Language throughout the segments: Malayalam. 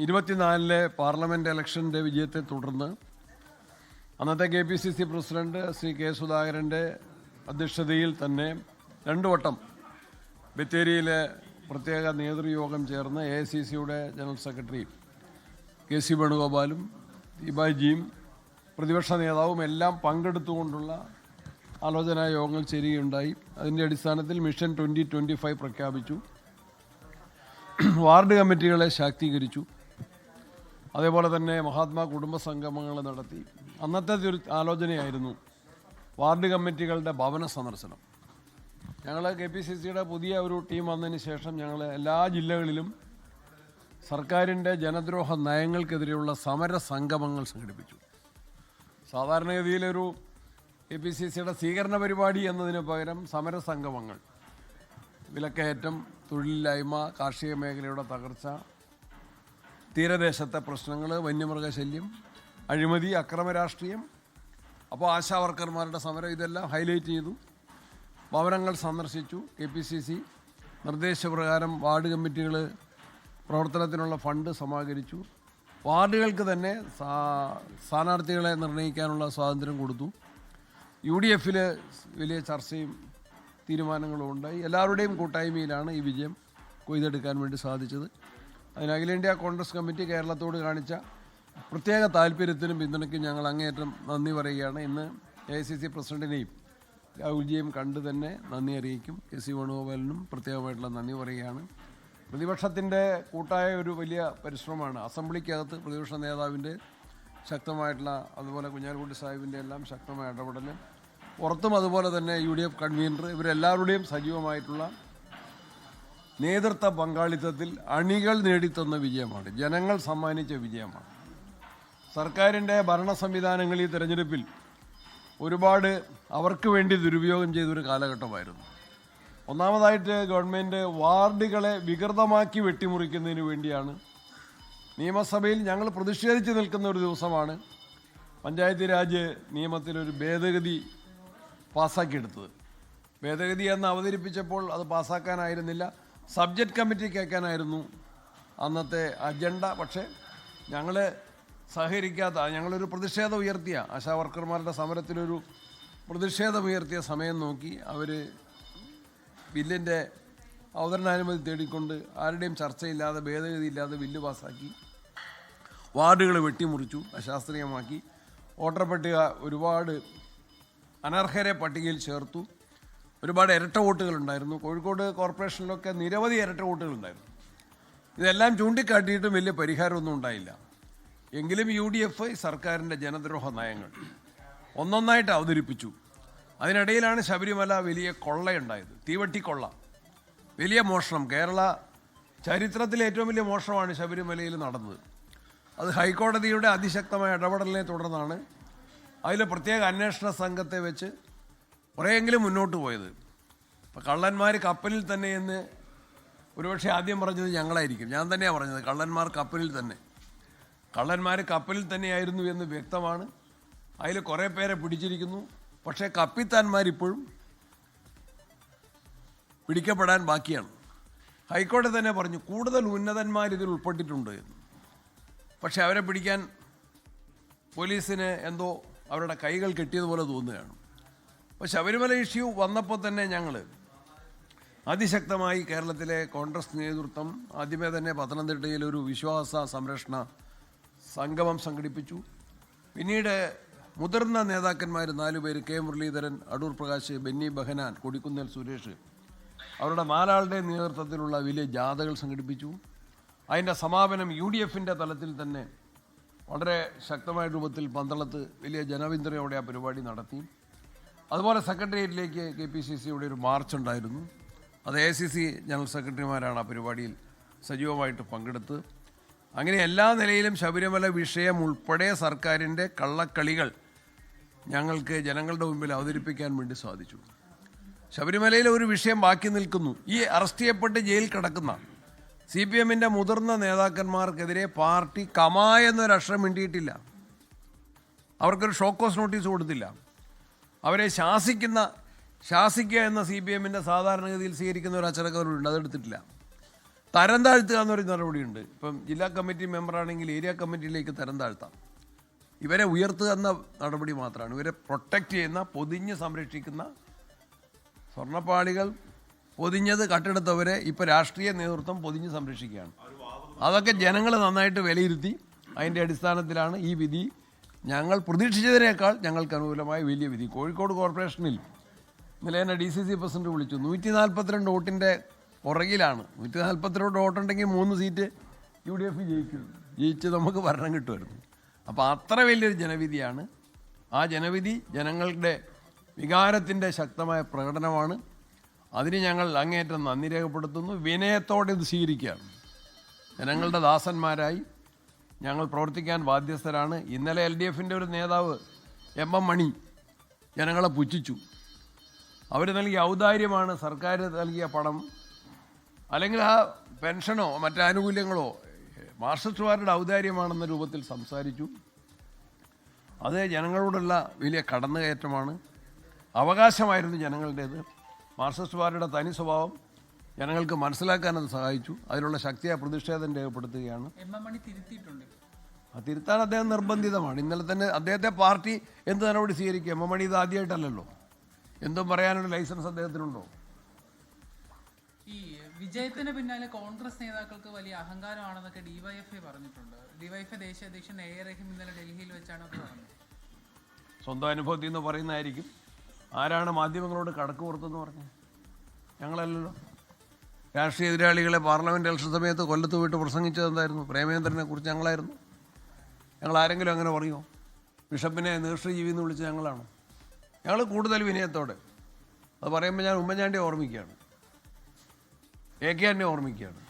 ഇരുപത്തിനാലിലെ പാർലമെന്റ് ഇലക്ഷന്റെ വിജയത്തെ തുടർന്ന് അന്നത്തെ K P C C president Shri K സുധാകരന്റെ അധ്യക്ഷതയിൽ തന്നെ രണ്ടു വട്ടം ബത്തേരിയിലെ പ്രത്യേക നേതൃയോഗം ചേർന്ന് എ സി സിയുടെ ജനറൽ സെക്രട്ടറി കെ സി വേണുഗോപാലും ദീപാജിയും പ്രതിപക്ഷ നേതാവും എല്ലാം പങ്കെടുത്തുകൊണ്ടുള്ള ആലോചനാ യോഗങ്ങൾ ചേരുകയുണ്ടായി. അതിന്റെ അടിസ്ഥാനത്തിൽ മിഷൻ ട്വന്റി ട്വന്റി ഫൈവ് പ്രഖ്യാപിച്ചു. വാർഡ് കമ്മിറ്റികളെ ശാക്തീകരിച്ചു. അതേപോലെ തന്നെ മഹാത്മാ കുടുംബ സംഗമങ്ങൾ നടത്തി. അന്നത്തെ ഒരു ആലോചനയായിരുന്നു വാർഡ് കമ്മിറ്റികളുടെ ഭവന സന്ദർശനം. ഞങ്ങൾ കെ പി സി സിയുടെ പുതിയ ഒരു ടീം വന്നതിന് ശേഷം ഞങ്ങൾ എല്ലാ ജില്ലകളിലും സർക്കാരിന്റെ ജനദ്രോഹ നയങ്ങൾക്കെതിരെയുള്ള സമര സംഗമങ്ങൾ സംഘടിപ്പിച്ചു. സാധാരണഗതിയിലൊരു കെ പി സി സിയുടെ സ്വീകരണ പരിപാടി എന്നതിന് പകരം സമര സംഗമങ്ങൾ. വിലക്കയറ്റം തൊഴിലില്ലായ്മ കാർഷിക മേഖലയുടെ തകർച്ച തീരദേശത്തെ പ്രശ്നങ്ങൾ വന്യമൃഗശല്യം അഴിമതി അക്രമ രാഷ്ട്രീയം അപ്പോൾ ആശാവർക്കർമാരുടെ സമരം ഇതെല്ലാം ഹൈലൈറ്റ് ചെയ്തു. ഭവനങ്ങൾ സന്ദർശിച്ചു കെ പി സി സി. നിർദ്ദേശപ്രകാരം വാർഡ് കമ്മിറ്റികൾ പ്രവർത്തനത്തിനുള്ള ഫണ്ട് സമാഹരിച്ചു. വാർഡുകൾക്ക് തന്നെ സ്ഥാ- സ്ഥാനാർത്ഥികളെ നിർണയിക്കാനുള്ള സ്വാതന്ത്ര്യം കൊടുത്തു. യു ഡി എഫിൽ വലിയ ചർച്ചയും തീരുമാനങ്ങളും ഉണ്ടായി. എല്ലാവരുടെയും കൂട്ടായ്മയിലാണ് ഈ വിജയം കൊയ്തെടുക്കാൻ വേണ്ടി സാധിച്ചത്. അതിന് അഖിലേന്ത്യാ കോൺഗ്രസ് കമ്മിറ്റി കേരളത്തോട് കാണിച്ച പ്രത്യേക താല്പര്യത്തിനും പിന്തുണയ്ക്കും ഞങ്ങൾ അങ്ങേയറ്റം നന്ദി പറയുകയാണ്. ഇന്ന് എ ഐ സി സി പ്രസിഡന്റിനെയും രാഹുൽജിയും കണ്ട് തന്നെ നന്ദി അറിയിക്കും. കെ സി വേണുഗോപാലിനും പ്രത്യേകമായിട്ടുള്ള നന്ദി പറയുകയാണ്. പ്രതിപക്ഷത്തിന്റെ കൂട്ടായ ഒരു വലിയ പരിശ്രമമാണ്. അസംബ്ലിക്കകത്ത് പ്രതിപക്ഷ നേതാവിന്റെ ശക്തമായിട്ടുള്ള അതുപോലെ കുഞ്ഞാലിക്കുട്ടി സാഹിബിന്റെ എല്ലാം ശക്തമായ ഇടപെടൽ പുറത്തും അതുപോലെ തന്നെ യു ഡി എഫ് കൺവീനർ ഇവരെല്ലാവരുടെയും സജീവമായിട്ടുള്ള നേതൃത്വ പങ്കാളിത്തത്തിൽ അണികൾ നേടിത്തന്ന വിജയമാണ്. ജനങ്ങൾ സമ്മാനിച്ച വിജയമാണ്. സർക്കാരിന്റെ ഭരണ സംവിധാനങ്ങൾ ഈ തെരഞ്ഞെടുപ്പിൽ ഒരുപാട് അവർക്ക് വേണ്ടി ദുരുപയോഗം ചെയ്തൊരു കാലഘട്ടമായിരുന്നു. ഒന്നാമതായിട്ട് ഗവൺമെന്റ് വാർഡുകളെ വികൃതമാക്കി വെട്ടിമുറിക്കുന്നതിന് വേണ്ടിയാണ് നിയമസഭയിൽ ഞങ്ങൾ പ്രതിഷേധിച്ച് നിൽക്കുന്ന ഒരു ദിവസമാണ് പഞ്ചായത്ത് രാജ് നിയമത്തിലൊരു ഭേദഗതി പാസ്സാക്കിയെടുത്തത് ഭേദഗതി എന്ന് അവതരിപ്പിച്ചപ്പോൾ അത് പാസ്സാക്കാനായിരുന്നില്ല സബ്ജക്റ്റ് കമ്മിറ്റി കേൾക്കാനായിരുന്നു അന്നത്തെ അജണ്ട പക്ഷേ ഞങ്ങൾ സഹകരിക്കാത്ത ഞങ്ങളൊരു പ്രതിഷേധം ഉയർത്തിയ ആശാ വർക്കർമാരുടെ സമരത്തിലൊരു പ്രതിഷേധം ഉയർത്തിയ സമയം നോക്കി അവർ ബില്ലിന്റെ അവതരണാനുമതി തേടിക്കൊണ്ട് ആരുടെയും ചർച്ചയില്ലാതെ ഭേദഗതി ഇല്ലാതെ ബില്ല് പാസ്സാക്കി വാർഡുകൾ വെട്ടിമുറിച്ചു അശാസ്ത്രീയമാക്കി. വോട്ടർ പട്ടിക ഒരുപാട് അനർഹരെ പട്ടികയിൽ ചേർത്തു. ഒരുപാട് ഇരട്ട വോട്ടുകളുണ്ടായിരുന്നു. കോഴിക്കോട് കോർപ്പറേഷനിലൊക്കെ നിരവധി ഇരട്ട വോട്ടുകളുണ്ടായിരുന്നു. ഇതെല്ലാം ചൂണ്ടിക്കാട്ടിയിട്ടും വലിയ പരിഹാരമൊന്നും ഉണ്ടായില്ല. എങ്കിലും യു ഡി എഫ് സർക്കാരിന്റെ ജനദ്രോഹ നയങ്ങൾ ഒന്നൊന്നായിട്ട് അവതരിപ്പിച്ചു. അതിനിടയിലാണ് ശബരിമല വലിയ കൊള്ളയുണ്ടായത്. തീവട്ടിക്കൊള്ള വലിയ മോഷണം. കേരള ചരിത്രത്തിലെ ഏറ്റവും വലിയ മോഷണമാണ് ശബരിമലയിൽ നടന്നത്. അത് ഹൈക്കോടതിയുടെ അതിശക്തമായ ഇടപെടലിനെ തുടർന്നാണ്. അതിൽ പ്രത്യേക അന്വേഷണ സംഘത്തെ വെച്ച് കുറേയെങ്കിലും മുന്നോട്ട് പോയത്. ഇപ്പം കള്ളന്മാർ കപ്പലിൽ തന്നെ എന്ന് ഒരുപക്ഷെ ആദ്യം പറഞ്ഞത് ഞങ്ങളായിരിക്കും. ഞാൻ തന്നെയാണ് പറഞ്ഞത് കള്ളന്മാർ കപ്പലിൽ തന്നെ. കള്ളന്മാർ കപ്പലിൽ തന്നെയായിരുന്നു എന്ന് വ്യക്തമാണ്. അതിൽ കുറേ പേരെ പിടിച്ചിരിക്കുന്നു. പക്ഷേ കപ്പിത്താന്മാരിപ്പോഴും പിടിക്കപ്പെടാൻ ബാക്കിയാണ്. ഹൈക്കോടതി തന്നെ പറഞ്ഞു കൂടുതൽ ഉന്നതന്മാർ ഇതിൽ ഉൾപ്പെട്ടിട്ടുണ്ട് എന്ന്. പക്ഷെ അവരെ പിടിക്കാൻ പോലീസിന് എന്തോ അവരുടെ കൈകൾ കെട്ടിയതുപോലെ തോന്നുകയാണ്. അപ്പോൾ ശബരിമല ഇഷ്യൂ വന്നപ്പോൾ തന്നെ ഞങ്ങൾ അതിശക്തമായി കേരളത്തിലെ കോൺഗ്രസ് നേതൃത്വം ആദ്യമേ തന്നെ പത്തനംതിട്ടയിൽ ഒരു വിശ്വാസ സംരക്ഷണ സംഗമം സംഘടിപ്പിച്ചു. പിന്നീട് മുതിർന്ന നേതാക്കന്മാർ നാലുപേര് കെ മുരളീധരൻ അടൂർ പ്രകാശ് ബെന്നി ബഹനാൻ കൊടിക്കുന്നിൽ സുരേഷ് അവരുടെ നാലാളുടെ നേതൃത്വത്തിലുള്ള വലിയ ജാഥകൾ സംഘടിപ്പിച്ചു. അതിന്റെ സമാപനം യു ഡി എഫിന്റെ തലത്തിൽ തന്നെ വളരെ ശക്തമായ രൂപത്തിൽ പന്തളത്ത് വലിയ ജനവിന്ദ്രയോടെ ആ പരിപാടി നടത്തി. അതുപോലെ സെക്രട്ടേറിയറ്റിലേക്ക് കെ പി സി സിയുടെ ഒരു മാർച്ച് ഉണ്ടായിരുന്നു. അത് എ സി സി ജനറൽ സെക്രട്ടറിമാരാണ് ആ പരിപാടിയിൽ സജീവമായിട്ട് പങ്കെടുത്ത്. അങ്ങനെ എല്ലാ നിലയിലും ശബരിമല വിഷയം ഉൾപ്പെടെ സർക്കാരിന്റെ കള്ളക്കളികൾ ഞങ്ങൾക്ക് ജനങ്ങളുടെ മുമ്പിൽ അവതരിപ്പിക്കാൻ വേണ്ടി സാധിച്ചു. ശബരിമലയിൽ ഒരു വിഷയം ബാക്കി നിൽക്കുന്നു. ഈ അറസ്റ്റ് ചെയ്യപ്പെട്ട് ജയിലിൽ കിടക്കുന്ന സി പി എമ്മിന്റെ മുതിർന്ന നേതാക്കന്മാർക്കെതിരെ പാർട്ടി കമാ എന്നൊരു അക്ഷരം മിണ്ടിയിട്ടില്ല. അവർക്കൊരു ഷോക്കോസ് നോട്ടീസ് കൊടുത്തില്ല. അവരെ ശാസിക്കുന്ന ശാസിക്കുക എന്ന സി പി എമ്മിന്റെ സാധാരണഗതിയിൽ സ്വീകരിക്കുന്ന ഒരു അച്ചടക്കവരുണ്ട്. അതെടുത്തിട്ടില്ല. തരം താഴ്ത്തുക എന്ന് പറയുന്ന നടപടിയുണ്ട്. ഇപ്പം ജില്ലാ കമ്മിറ്റി മെമ്പറാണെങ്കിൽ ഏരിയ കമ്മിറ്റിയിലേക്ക് തരം താഴ്ത്താം. ഇവരെ ഉയർത്തുക എന്ന നടപടി മാത്രമാണ്. ഇവരെ പ്രൊട്ടക്റ്റ് ചെയ്യുന്ന പൊതിഞ്ഞ് സംരക്ഷിക്കുന്ന സ്വർണപ്പാളികൾ പൊതിഞ്ഞത് കട്ടെടുത്തവരെ ഇപ്പോൾ രാഷ്ട്രീയ നേതൃത്വം പൊതിഞ്ഞ് സംരക്ഷിക്കുകയാണ്. അതൊക്കെ ജനങ്ങൾ നന്നായിട്ട് വിലയിരുത്തി അതിന്റെ അടിസ്ഥാനത്തിലാണ് ഈ വിധി ഞങ്ങൾ പ്രതീക്ഷിച്ചതിനേക്കാൾ ഞങ്ങൾക്ക് അനുകൂലമായ വലിയ വിധി. കോഴിക്കോട് കോർപ്പറേഷനിൽ ഇന്നലെ എന്നെ ഡി സി സി പ്രസിഡന്റ് വിളിച്ചു. നൂറ്റി നാൽപ്പത്തിരണ്ട് വോട്ടിന്റെ പുറകിലാണ്. നൂറ്റി നാൽപ്പത്തിരണ്ട് വോട്ടുണ്ടെങ്കിൽ മൂന്ന് സീറ്റ് യു ഡി എഫ് ജയിക്കും. ജയിച്ച് നമുക്ക് ഭരണം കിട്ടുമായിരുന്നു. അപ്പോൾ അത്ര വലിയൊരു ജനവിധിയാണ്. ആ ജനവിധി ജനങ്ങളുടെ വികാരത്തിന്റെ ശക്തമായ പ്രകടനമാണ്. അതിന് ഞങ്ങൾ അങ്ങേറ്റം നന്ദി രേഖപ്പെടുത്തുന്നു. വിനയത്തോടെ ഇത് സ്വീകരിക്കുകയാണ്. ജനങ്ങളുടെ ദാസന്മാരായി ഞങ്ങൾ പ്രവർത്തിക്കാൻ ബാധ്യസ്ഥരാണ്. ഇന്നലെ എൽ ഡി എഫിന്റെ ഒരു നേതാവ് എം എം മണി ജനങ്ങളെ പുച്ഛിച്ചു. അവർ നൽകിയ ഔദാര്യമാണ് സർക്കാർ നൽകിയ പണം. അല്ലെങ്കിൽ ആ പെൻഷനോ മറ്റാനുകൂല്യങ്ങളോ മാർക്സിസ്റ്റുകാരുടെ ഔദാര്യമാണെന്ന രൂപത്തിൽ സംസാരിച്ചു. അത് ജനങ്ങളോടുള്ള വലിയ കടന്നുകയറ്റമാണ്. അവകാശമായിരുന്നു ജനങ്ങളുടേത്. മാർക്സിസ്റ്റുകാരുടെ തനി സ്വഭാവം ജനങ്ങൾക്ക് മനസ്സിലാക്കാൻ അത് സഹായിച്ചു. അതിനുള്ള ശക്തിയെ പ്രതിഷേധം രേഖപ്പെടുത്തുകയാണ് ആ തിരുത്താൻ അദ്ദേഹം നിർബന്ധിതമാണ്. ഇന്നലെ തന്നെ അദ്ദേഹത്തെ പാർട്ടി എന്ത് നടപടി സ്വീകരിക്കും? എം എം മണി ഇത് ആദ്യമായിട്ടല്ലല്ലോ എന്തും പറയാനുള്ള ലൈസൻസ് അദ്ദേഹത്തിനുണ്ടോ? ഈ വിജയത്തിന് പിന്നാലെ കോൺഗ്രസ് നേതാക്കൾക്ക് വലിയ അഹങ്കാരമാണെന്നൊക്കെ ഡിവൈഎഫ്ഐ പറഞ്ഞിട്ടുണ്ട്. ഡിവൈഎഫ്ഐ ദേശീയ അധ്യക്ഷൻ എ എ റഹീം ഇന്നലെ ഡൽഹിയിൽ വെച്ചാണ് അത് പറഞ്ഞത്. സ്വന്തം അനുഭവത്തിൽ നിന്ന് പറയുന്നതായിരിക്കും. ആരാണ് മാധ്യമങ്ങളോട് കടക്ക് പുറത്തെന്ന് പറഞ്ഞത്? ഞങ്ങളല്ലല്ലോ. രാഷ്ട്രീയ എതിരാളികളെ പാർലമെന്റ് ഇലക്ഷൻ സമയത്ത് കൊല്ലത്ത് പോയിട്ട് പ്രസംഗിച്ചത് എന്തായിരുന്നു? പ്രേമേന്ദ്രനെ കുറിച്ച് ഞങ്ങളായിരുന്നു. ഞങ്ങൾ ആരെങ്കിലും അങ്ങനെ പറയുമോ ബിഷപ്പിനെ ജീവി എന്ന് വിളിച്ച് ഞങ്ങളാണ്? ഞങ്ങൾ കൂടുതൽ വിനയത്തോടെ. അത് പറയുമ്പോൾ ഞാൻ ഉമ്മൻചാണ്ടിയെ ഓർമ്മിക്കുകയാണ്. എ കെ എന്നെ ഓർമ്മിക്കുകയാണ്.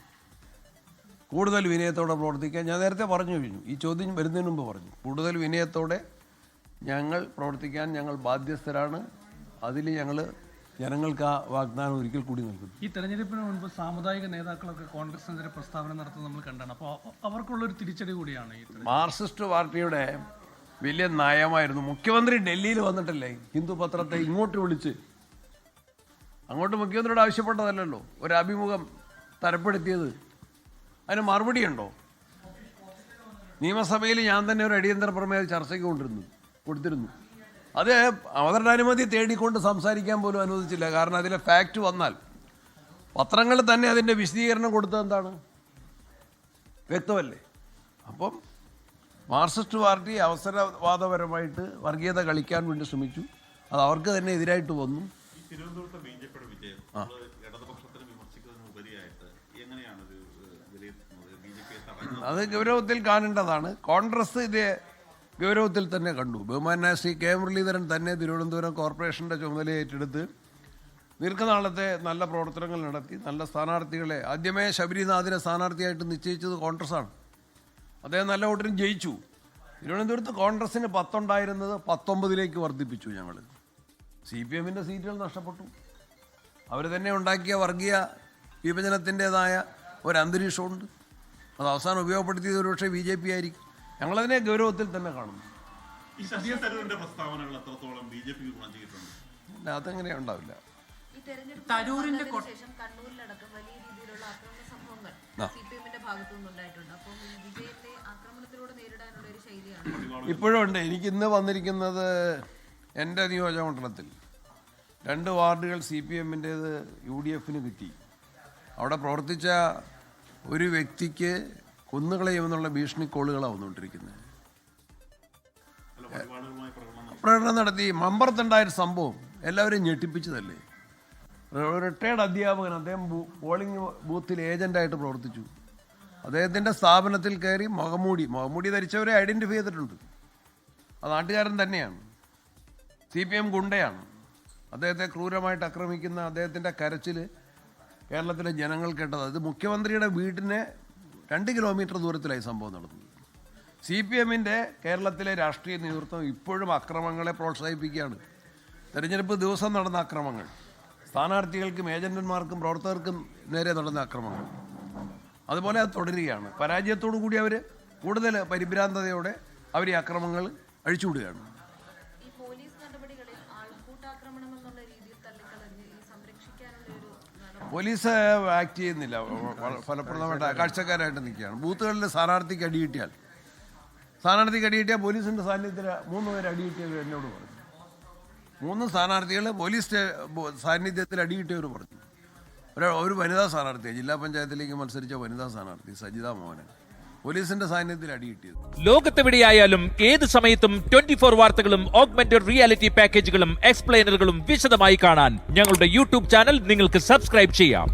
കൂടുതൽ വിനയത്തോടെ പ്രവർത്തിക്കാൻ ഞാൻ നേരത്തെ പറഞ്ഞു കഴിഞ്ഞു. ഈ ചോദ്യം വരുന്നതിന് മുമ്പ് പറഞ്ഞു. കൂടുതൽ വിനയത്തോടെ ഞങ്ങൾ പ്രവർത്തിക്കാൻ ഞങ്ങൾ ബാധ്യസ്ഥരാണ്. അതിൽ ഞങ്ങൾ ജനങ്ങൾക്ക് ആ വാഗ്ദാനം ഒരിക്കൽ കൂടി നൽകുന്നു. ഈ തെരഞ്ഞെടുപ്പിന് മുൻപ് സാമുദായിക നേതാക്കളൊക്കെ കോൺഗ്രസിനെതിരെ പ്രസ്താവന നടത്തുന്നത് നമ്മൾ കണ്ടാണ്. അപ്പോൾ അവർക്കുള്ളൊരു തിരിച്ചടി കൂടിയാണ് ഈ തെരഞ്ഞെടുപ്പ്. മാർക്സിസ്റ്റ് പാർട്ടിയുടെ വലിയ നയമായിരുന്നു. മുഖ്യമന്ത്രി ഡൽഹിയിൽ വന്നിട്ടല്ലേ? ഹിന്ദു പത്രത്തെ ഇങ്ങോട്ട് വിളിച്ച്. അങ്ങോട്ട് മുഖ്യമന്ത്രിയോട് ആവശ്യപ്പെട്ടതല്ലല്ലോ. ഒരു അഭിമുഖം തരപ്പെടുത്തിയത്. അതിന് മറുപടിയുണ്ടോ നിയമസഭയിൽ ഞാൻ തന്നെ ഒരു അടിയന്തര പ്രമേയ ചർച്ചയ്ക്ക് കൊണ്ടിരുന്നു കൊടുത്തിരുന്നു. അത് അവരുടെ അനുമതി തേടിക്കൊണ്ട് സംസാരിക്കാൻ പോലും അനുവദിച്ചില്ല. കാരണം അതിലെ ഫാക്റ്റ് വന്നാൽ. പത്രങ്ങൾ തന്നെ അതിന്റെ വിശദീകരണം കൊടുത്തത് എന്താണ്? വ്യക്തമല്ലേ? അപ്പം മാർക്സിസ്റ്റ് പാർട്ടി അവസരവാദപരമായിട്ട് വർഗീയത കളിക്കാൻ വേണ്ടി ശ്രമിച്ചു. അത് അവർക്ക് തന്നെ എതിരായിട്ട് വന്നു. ഈ തിരുവനന്തപുരത്തെ ബി ജെ പിയുടെ വിജയം നമ്മൾ ഇടതുപക്ഷത്തിന് വിമർശിക്കുന്നതിന് ഉപരിയായിട്ട് എങ്ങനെയാണ് ഇത് വിലയിരുത്തുന്നത് ബി ജെ അത് ഗൗരവത്തിൽ കാണേണ്ടതാണ്. കോൺഗ്രസ് ഇത് ഗൗരവത്തിൽ തന്നെ കണ്ടു. ബഹുമാനായ ശ്രീ കെ മുരളീധരൻ തന്നെ തിരുവനന്തപുരം കോർപ്പറേഷന്റെ ചുമതല ഏറ്റെടുത്ത് ദീർഘനാളത്തെ നല്ല പ്രവർത്തനങ്ങൾ നടത്തി നല്ല സ്ഥാനാർത്ഥികളെ ആദ്യമേ ശബരിനാഥിനെ സ്ഥാനാർത്ഥിയായിട്ട് നിശ്ചയിച്ചത് കോൺഗ്രസ്സാണ്. അദ്ദേഹം നല്ല വോട്ടിനും ജയിച്ചു. തിരുവനന്തപുരത്ത് കോൺഗ്രസ്സിന് പത്തുണ്ടായിരുന്നത് പത്തൊമ്പതിലേക്ക് വർദ്ധിപ്പിച്ചു ഞങ്ങൾ സി പി എമ്മിന്റെ സീറ്റുകൾ നഷ്ടപ്പെട്ടു. അവർ തന്നെ ഉണ്ടാക്കിയ വർഗീയ വിഭജനത്തിന്റെതായ ഒരു അന്തരീക്ഷമുണ്ട്. അത് അവസാനം ഉപയോഗപ്പെടുത്തിയത് ഒരുപക്ഷെ ബി ജെ പി ആയിരിക്കും. ഞങ്ങളതിനെ ഗൗരവത്തിൽ തന്നെ കാണുന്നു. ഈ ശശി തരൂരിന്റെ പ്രസ്താവനകൾ എത്രത്തോളം ബി ജെ പിക്ക് ഗുണം ചെയ്തിട്ടുണ്ട്? പിന്നെ അതെങ്ങനെ ഉണ്ടാവില്ല. ഈ തെരഞ്ഞെടുപ്പ് തരൂരിന്റെ നടന്നതിന് കൊ- ശേഷം കണ്ണൂരിലടക്കം വലിയ രീതിയിലുള്ള ആക്രമണ സംഭവങ്ങൾ ആ. സി പി എമ്മിന്റെ ഭാഗത്തു നിന്നുണ്ടായിട്ടുണ്ട്. അപ്പം ഈ വിജയത്തെ ആക്രമണത്തിലൂടെ നേരിടാനുള്ള ഒരു ശൈലിയാണ്. ഇപ്പോഴും ഉണ്ട്. എനിക്ക് ഇന്ന് വന്നിരിക്കുന്നത് എന്റെ നിയോജകമണ്ഡലത്തിൽ രണ്ട് വാർഡുകൾ സി പി എമ്മിന്റേത് യു ഡി എഫിന് കിട്ടി. അവിടെ പ്രവർത്തിച്ച ഒരു വ്യക്തിക്ക് കൊന്നുകളയുമെന്നുള്ള ഭീഷണി കോളുകളാണ് വന്നുകൊണ്ടിരിക്കുന്നത്. പ്രകടനം നടത്തി. നടത്തി. മമ്പറത്തുണ്ടായൊരു സംഭവം എല്ലാവരെയും ഞെട്ടിപ്പിച്ചതല്ലേ? റിട്ടയർഡ് അധ്യാപകൻ അദ്ദേഹം പോളിംഗ് ബൂത്തിൽ ഏജന്റായിട്ട് പ്രവർത്തിച്ചു. അദ്ദേഹത്തിന്റെ സ്ഥാപനത്തിൽ കയറി മുഖമൂടി മുഖമൂടി ധരിച്ചവരെ ഐഡന്റിഫൈ ചെയ്തിട്ടുണ്ട്. അത് നാട്ടുകാരൻ തന്നെയാണ്. സി പി എം ഗുണ്ടയാണ്. അദ്ദേഹത്തെ ക്രൂരമായിട്ട് ആക്രമിക്കുന്ന അദ്ദേഹത്തിന്റെ കരച്ചിൽ കേരളത്തിലെ ജനങ്ങൾ കേട്ടത് അത് മുഖ്യമന്ത്രിയുടെ വീടിന് രണ്ട് കിലോമീറ്റർ ദൂരത്തിലായി സംഭവം നടന്നത് സി പി എമ്മിന്റെ കേരളത്തിലെ രാഷ്ട്രീയ നേതൃത്വം ഇപ്പോഴും അക്രമങ്ങളെ പ്രോത്സാഹിപ്പിക്കുകയാണ്. തെരഞ്ഞെടുപ്പ് ദിവസം നടന്ന അക്രമങ്ങൾ സ്ഥാനാർത്ഥികൾക്കും ഏജന്റന്മാർക്കും പ്രവർത്തകർക്കും നേരെ നടന്ന അക്രമങ്ങൾ. അതുപോലെ അത് തുടരുകയാണ്. പരാജയത്തോടു കൂടി അവർ കൂടുതൽ പരിഭ്രാന്തതയോടെ അവർ ഈ അക്രമങ്ങൾ അഴിച്ചുവിടുകയാണ്. ഈ പോലീസ് നടപടികളിൽ ആൾക്കൂട്ടാക്രമണം എന്നുള്ള രീതിയിൽ തള്ളിക്കളഞ്ഞ് ഈ സംരക്ഷിക്കാനുള്ള ഒരു പോലീസ് ആക്ട് ചെയ്യുന്നില്ല. ഫലപ്രദമായിട്ട് കാഴ്ചക്കാരായിട്ട് നിൽക്കുകയാണ്. ബൂത്തുകളിൽ സ്ഥാനാർത്ഥിക്ക് അടി കിട്ടിയാൽ. സ്ഥാനാർത്ഥിക്ക് അടി കിട്ടിയാൽ പോലീസിന്റെ സാന്നിധ്യത്തിൽ മൂന്ന് പേര് അടി കിട്ടിയത് എന്നോട് പറഞ്ഞു. മൂന്ന് സ്ഥാനാർത്ഥികൾ പോലീസ് സാന്നിധ്യത്തിൽ അടി കിട്ടിയവർ പറഞ്ഞു. ഒരു വനിതാ സ്ഥാനാർത്ഥിയാണ് ജില്ലാ പഞ്ചായത്തിലേക്ക് മത്സരിച്ച വനിതാ സ്ഥാനാർത്ഥി സജിത മോഹനൻ. പോലീസിന്റെ സാന്നിധ്യത്തിൽ അടി കിട്ടിയത്. ലോകത്തെവിടെയായാലും ഏത് സമയത്തും ട്വന്റി ഫോർ വാർത്തകളും ഓഗ്മെന്റഡ് റിയാലിറ്റി പാക്കേജുകളും എക്സ്പ്ലെയിനറുകളും വിശദമായി കാണാൻ ഞങ്ങളുടെ യൂട്യൂബ് ചാനൽ നിങ്ങൾക്ക് സബ്സ്ക്രൈബ് ചെയ്യാം.